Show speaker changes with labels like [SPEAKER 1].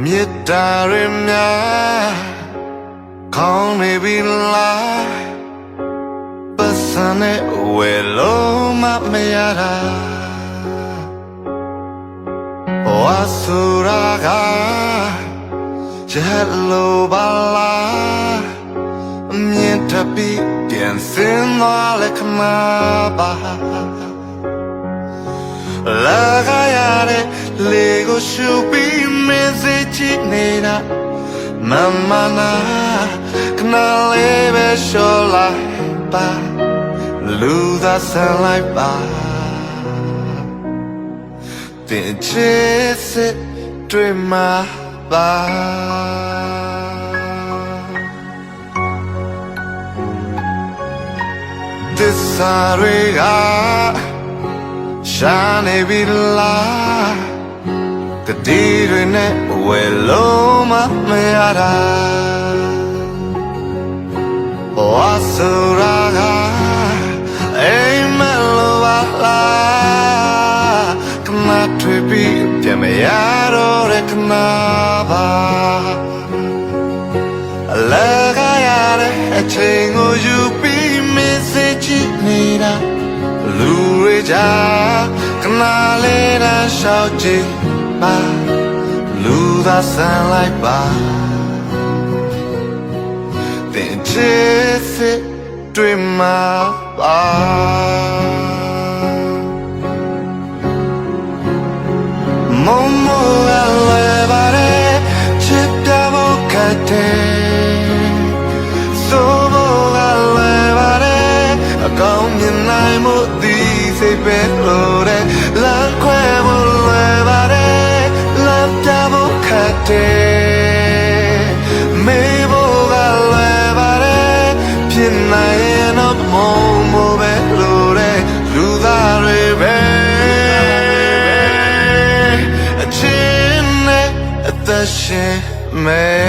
[SPEAKER 1] မေတ္တာရမြခေါင်းနေပြီလားပတ်စံနဲ့ဝယ်လို့မမရတာဝါဆူရာကချက်လို့ပါလားအမြင်တပီပြန်စင်သွားလက်ခမပါလာခရတဲ့လေကိုရှူပြီး မင်းစိတ်ချနေတာမမနာကနာလေးပဲရှော်လိုက်ပါလူသာဆန်လိုက်ပါတင်ချစ်စစ်တွေ့မှာပါသစ္စာတွေကရှာနေပြီလား တတိတွေနဲ့ဝယ်လို့မမရတာဝါဆူရာကအိမ်မလိုပါလားကမထွေပြီးပြန်မရတော့တဲ့ကနာပါအလကားရတဲ့အချိန်ကိုယူပြီးမင်းစိတ်ချနေတာလူတွေကြားခဏလေးတန်းရှောက်ကြည့် ပါလူသာဆန်လိုက်ပါတင်ချစ်စစ်တွေ့မှာပါမမလာလေပါတဲ့ချစ်ပြဖို့ခတ်တယ်ဆိုဖို့ကလည်းပါတယ်အကောင်းမြင်နိုင်မှုဒီစိတ်ပဲလို့တဲ့လ 心些美